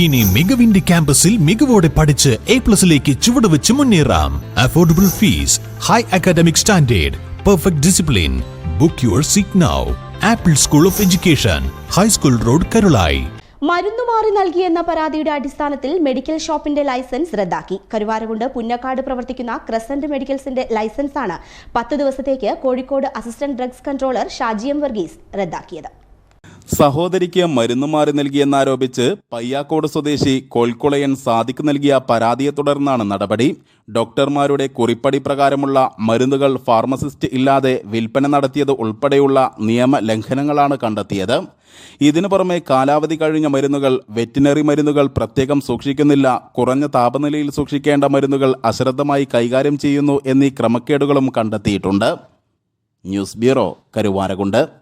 ഇനി മികവിന്റെ ക്യാമ്പസിൽ മികവോടെ പഠിച്ച് എ പ്ലസിലേക്ക് ചുവടുവെച്ച് മുന്നേറാം. Affordable fees high academic standard perfect discipline book your seat now Apple school of education high school road Karulai മരുന്നു മാറി നൽകിയെന്ന പരാതിയുടെ അടിസ്ഥാനത്തിൽ മെഡിക്കൽ ഷോപ്പിന്റെ ലൈസൻസ് റദ്ദാക്കി. കരുവാരകുണ്ട് പുന്നക്കാട് പ്രവർത്തിക്കുന്ന ക്രസന്റ് മെഡിക്കൽസിന്റെ ലൈസൻസാണ് പത്ത് ദിവസത്തേക്ക് കോഴിക്കോട് അസിസ്റ്റന്റ് ഡ്രഗ്സ് കൺട്രോളർ ഷാജിയം വർഗീസ് റദ്ദാക്കിയത്. സഹോദരിക്ക് മരുന്ന് മാറി നൽകിയെന്നാരോപിച്ച് പയ്യാക്കോട് സ്വദേശി കോൽക്കുളയൻ സാദിഖ് നൽകിയ പരാതിയെ തുടർന്നാണ് നടപടി. ഡോക്ടർമാരുടെ കുറിപ്പടി പ്രകാരമുള്ള മരുന്നുകൾ ഫാർമസിസ്റ്റ് ഇല്ലാതെ വിൽപ്പന നടത്തിയത് ഉൾപ്പെടെയുള്ള നിയമ ലംഘനങ്ങളാണ് കണ്ടെത്തിയത്. ഇതിനു പുറമെ കാലാവധി കഴിഞ്ഞ മരുന്നുകൾ വെറ്റിനറി മരുന്നുകൾ പ്രത്യേകം സൂക്ഷിക്കുന്നില്ല. കുറഞ്ഞ താപനിലയിൽ സൂക്ഷിക്കേണ്ട മരുന്നുകൾ അശ്രദ്ധമായി കൈകാര്യം ചെയ്യുന്നു എന്നീ ക്രമക്കേടുകളും കണ്ടെത്തിയിട്ടുണ്ട്. News bureau Karuvarakundu.